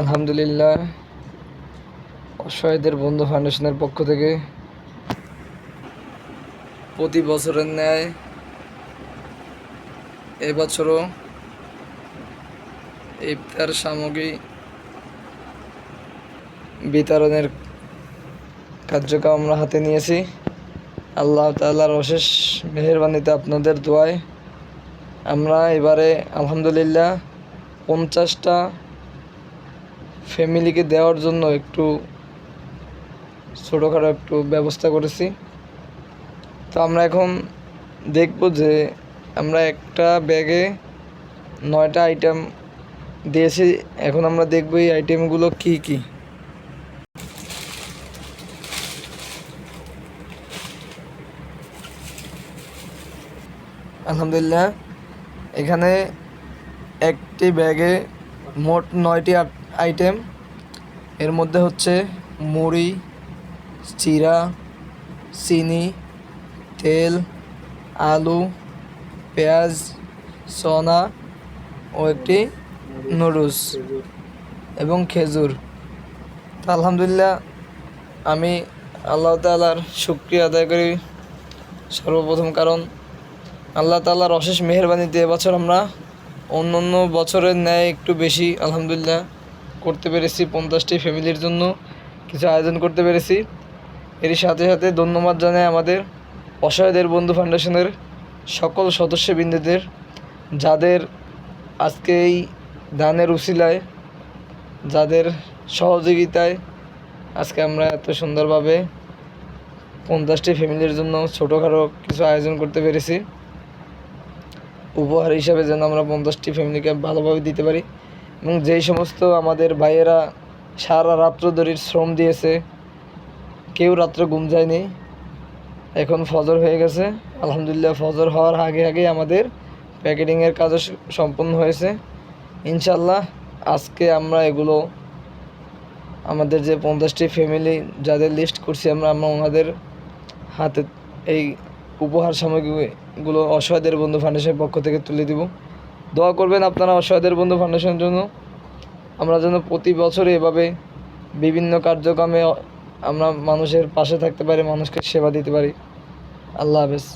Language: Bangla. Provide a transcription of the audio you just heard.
আলহামদুলিল্লাহ। অসহায়দের বন্ধু ফাউন্ডেশনের পক্ষ থেকে প্রতি বছরের ন্যায় এবছরও ইফতার সামগ্রী বিতরণের কার্যক্রম আমরা হাতে নিয়েছি। আল্লাহ তাআলার অশেষ মেহেরবানিতে আপনাদের দোয়ায় আমরা এবারে আলহামদুলিল্লাহ পঞ্চাশটা ফ্যামিলিকে দেওয়ার জন্য একটু ছোটোখাটো একটু ব্যবস্থা করেছি। তো আমরা এখন দেখব যে আমরা একটা ব্যাগে নয়টা আইটেম দিয়েছি। এখন আমরা দেখব এই আইটেমগুলো কি কি। আলহামদুলিল্লাহ, এখানে একটি ব্যাগে মোট নয়টি আইটেম। এর মধ্যে হচ্ছে মুড়ি, চিরা, চিনি, তেল, আলু, পেঁয়াজ চনা ও একটি নুডলস এবং খেজুর। তো আলহামদুলিল্লাহ, আমি আল্লাহ তালার শুক্রিয়া আদায় করি। সর্বপ্রথম কারণ, আল্লাহ তালার অশেষ মেহরবানিতে এবছর আমরা অন্য অন্য বছরের ন্যায় একটু বেশি, আলহামদুলিল্লাহ। করতে পেরেছি পঞ্চাশটি ফ্যামিলির জন্য কিছু আয়োজন করতে পেরেছি। এরই সাথে সাথে ধন্যবাদ জানাই আমাদের অসহায়দের বন্ধু ফাউন্ডেশনের সকল সদস্যবৃন্দদের যাদের আজকে এই দানের উসিলায়, যাদের সহযোগিতায় আজকে আমরা এত সুন্দরভাবে পঞ্চাশটি ফ্যামিলির জন্য ছোটোখাটো কিছু আয়োজন করতে পেরেছি। উপহার হিসাবে যেন আমরা পঞ্চাশটি ফ্যামিলিকে ভালোভাবে দিতে পারি। এবং যেই সমস্ত আমাদের ভাইয়েরা সারা রাত্র ধরে শ্রম দিয়েছে, কেউ রাত্রে ঘুম যায়নি। এখন ফজর হয়ে গেছে। আলহামদুলিল্লাহ, ফজর হওয়ার আগে আগে আমাদের প্যাকেটিংয়ের কাজও সম্পন্ন হয়েছে। ইনশাল্লাহ আজকে আমরা এগুলো, আমাদের যে পঞ্চাশটি ফ্যামিলি যাদের লিস্ট করছি আমরা আমরা ওনাদের হাতে এই উপহার সামগ্রীগুলো অসহায়দের বন্ধু ফাউন্ডেশনের পক্ষ থেকে তুলে দিব। দোয়া করবেন আপনারা অসহায়দের বন্ধু ফাউন্ডেশনের জন্য। আমরা যেন প্রতি বছর এভাবে বিভিন্ন কার্যক্রমে আমরা মানুষের পাশে থাকতে পারি, মানুষকে সেবা দিতে পারি। আল্লাহ হাফেজ।